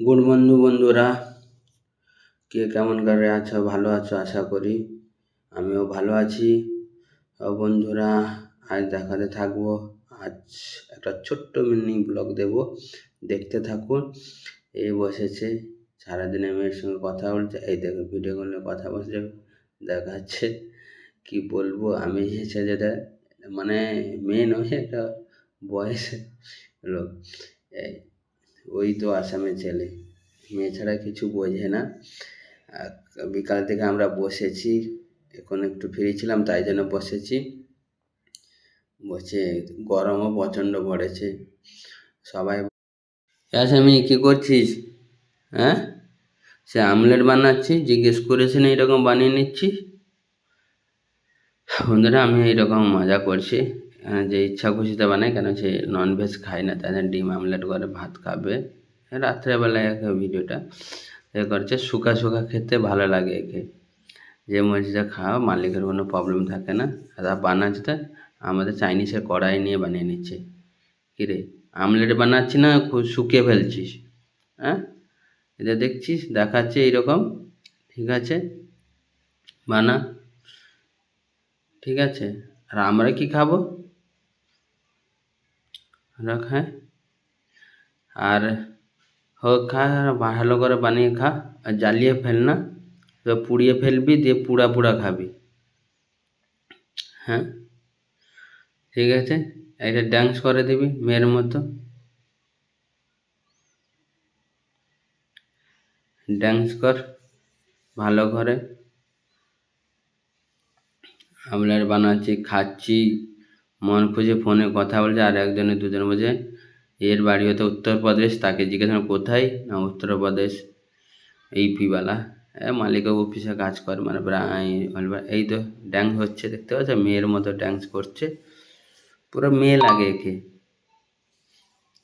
Good বন্ধু বন্ধুরা, কে কেমন করে আছো? ভালো আছো? আশা করি আমিও ভালো আছি। বন্ধুরা, আজ দেখাতে থাকব, আজ একটা ছোট্ট মিনি ব্লগ দেব। দেখতে থাকুন। এই বসেছে, সারাদিনে মেয়ের সঙ্গে কথা বলছে। এই দেখো ভিডিও কলে কথা বলছে, দেখাচ্ছে কি বলব? আমি এসে যেটা মানে মেয়ে নয়, একটা বয়স লোক। এই ওই তো আসামের ছেলে। মেয়ে ছাড়া কিছু বোঝে না। বিকাল থেকে আমরা বসেছি। এখন একটু ফ্রি ছিলাম তাই জন্য বসেছি। বসে গরমও প্রচণ্ড পড়েছে। সবাই আসামি, কী করছিস? হ্যাঁ? সে আমলেট বানাচ্ছি, জিজ্ঞেস করেছেন এইরকম বানিয়ে নিচ্ছি? বন্ধুরা, আমি এইরকম মজা করছি। যে ইচ্ছা খুশিতে বানাই কেন সে ননভেজ খায় না তাদের ডিম, আমলেট করে ভাত খাবে। রাত্রেবেলায় একে ভিডিওটা। এ করছে, শুকা শুকা খেতে ভালো লাগে একে। যে মরিচটা খাওয়া মালিকের কোনো প্রবলেম থাকে না। আর বানাচ্ছে আমাদের চাইনিজের কড়াই নিয়ে বানিয়ে নিচ্ছে। কিরে আমলেট বানাচ্ছি না খুব শুকিয়ে ফেলছিস। হ্যাঁ এটা দেখছিস? দেখাচ্ছে এইরকম। ঠিক আছে? বানা। ঠিক আছে? আর আমরা কি খাব? আমরা আর হোক খা ভালো করে বানিয়ে খা আর জ্বালিয়ে ফেল না পুড়িয়ে ফেলবি দিয়ে পুড়া পুড়া খাবি হ্যাঁ ঠিক আছে একটা ড্যান্স করে দিবি মেয়ের মতো ড্যান্স কর ভালো করে আমলার বানাচ্ছি খাচ্ছি মন খুঁজে ফোনে কথা বলছে আর একজনে দুজন বলছে, এর বাড়ি হতে উত্তরপ্রদেশ, তাকে জিজ্ঞাসা কোথায়? না, উত্তরপ্রদেশ। এই পিওয়ালা মালিক অফিসে কাজ করে। মানে প্রায় এই তো ড্যান্স হচ্ছে, দেখতে পাচ্ছ? মেয়ের মতো ড্যান্স করছে। পুরো মেয়ে লাগে একে।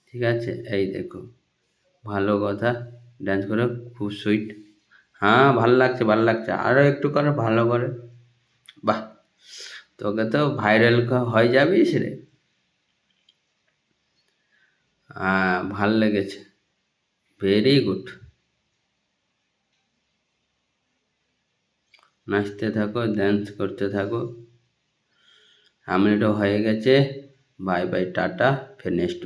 ঠিক আছে, এই দেখো। ভালো কথা ড্যান্স করে, খুব সুইট হ্যাঁ ভালো লাগছে ভালো লাগছে। আরও একটু করে, ভালো করে। বাহ! তোকে তো ভাইরাল হয়ে যাবিস রে ভালো লেগেছে। ভেরি গুড নাচতে থাকো ড্যান্স করতে থাকো। আমলেটও হয়ে গেছে। বাই বাই টাটা, ফের নেক্সট